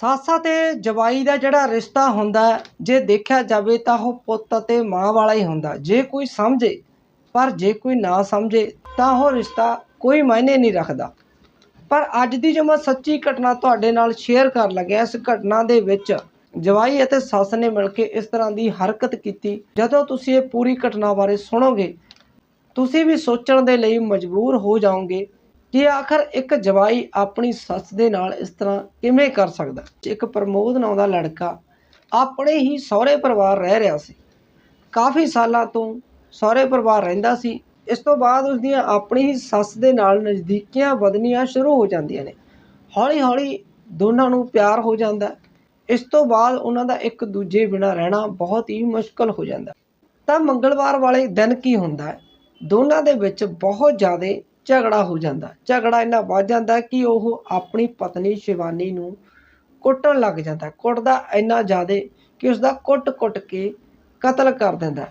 ਸਾਸਾ ਤੇ ਜਵਾਈ ਦਾ ਜਿਹੜਾ ਰਿਸ਼ਤਾ ਹੁੰਦਾ ਜੇ ਦੇਖਿਆ ਜਾਵੇ ਤਾਂ ਉਹ ਪੁੱਤ ਅਤੇ ਮਾਂ ਵਾਲਾ ਹੀ ਹੁੰਦਾ। ਜੇ ਕੋਈ ਸਮਝੇ, ਪਰ ਜੇ ਕੋਈ ਨਾ ਸਮਝੇ ਤਾਂ ਉਹ ਰਿਸ਼ਤਾ ਕੋਈ ਮਾਇਨੇ ਨਹੀਂ ਰੱਖਦਾ। ਪਰ ਅੱਜ ਦੀ ਜੋ ਮੈਂ ਸੱਚੀ ਘਟਨਾ ਤੁਹਾਡੇ ਨਾਲ ਸ਼ੇਅਰ ਕਰਨ ਲੱਗਿਆ, ਇਸ ਘਟਨਾ ਦੇ ਵਿੱਚ ਜਵਾਈ ਅਤੇ ਸੱਸ ਨੇ ਮਿਲ ਕੇ ਇਸ ਤਰ੍ਹਾਂ ਦੀ ਹਰਕਤ ਕੀਤੀ। ਜਦੋਂ ਤੁਸੀਂ ਇਹ ਪੂਰੀ ਘਟਨਾ ਬਾਰੇ ਸੁਣੋਗੇ, ਤੁਸੀਂ ਵੀ ਸੋਚਣ ਦੇ ਲਈ ਮਜਬੂਰ ਹੋ ਜਾਓਗੇ। ਕਿ ਆਖਰ ਇੱਕ ਜਵਾਈ ਆਪਣੀ ਸੱਸ ਦੇ ਨਾਲ ਇਸ ਤਰ੍ਹਾਂ ਕਿਵੇਂ ਕਰ ਸਕਦਾ? ਇੱਕ ਪ੍ਰਮੋਦ ਨਾਂ ਦਾ ਲੜਕਾ ਆਪਣੇ ਹੀ ਸਹੁਰੇ ਪਰਿਵਾਰ ਰਹਿ ਰਿਹਾ ਸੀ। ਕਾਫੀ ਸਾਲਾਂ ਤੋਂ ਸਹੁਰੇ ਪਰਿਵਾਰ ਰਹਿੰਦਾ ਸੀ। ਇਸ ਤੋਂ ਬਾਅਦ ਉਸ ਦੀਆਂ ਆਪਣੀ ਹੀ ਸੱਸ ਦੇ ਨਾਲ ਨਜ਼ਦੀਕੀਆਂ ਵਧਣੀਆਂ ਸ਼ੁਰੂ ਹੋ ਜਾਂਦੀਆਂ ਨੇ। ਹੌਲੀ ਹੌਲੀ ਦੋਨਾਂ ਨੂੰ ਪਿਆਰ ਹੋ ਜਾਂਦਾ। ਇਸ ਤੋਂ ਬਾਅਦ ਉਹਨਾਂ ਦਾ ਇੱਕ ਦੂਜੇ ਬਿਨਾਂ ਰਹਿਣਾ ਬਹੁਤ ਹੀ ਮੁਸ਼ਕਲ ਹੋ ਜਾਂਦਾ। ਤਾਂ ਮੰਗਲਵਾਰ ਵਾਲੇ ਦਿਨ ਕੀ ਹੁੰਦਾ ਦੋਨਾਂ ਦੇ ਵਿੱਚ ਬਹੁਤ ਜ਼ਿਆਦਾ ਝਗੜਾ ਹੋ ਜਾਂਦਾ। ਝਗੜਾ ਇੰਨਾ ਵੱਧ ਜਾਂਦਾ ਕਿ ਉਹ ਆਪਣੀ ਪਤਨੀ ਸ਼ਿਵਾਨੀ ਨੂੰ ਕੁੱਟਣ ਲੱਗ ਜਾਂਦਾ। ਕੁੱਟਦਾ ਇੰਨਾ ਜ਼ਿਆਦਾ ਕਿ ਉਸਦਾ ਕੁੱਟ-ਕੁੱਟ ਕੇ ਕਤਲ ਕਰ ਦਿੰਦਾ।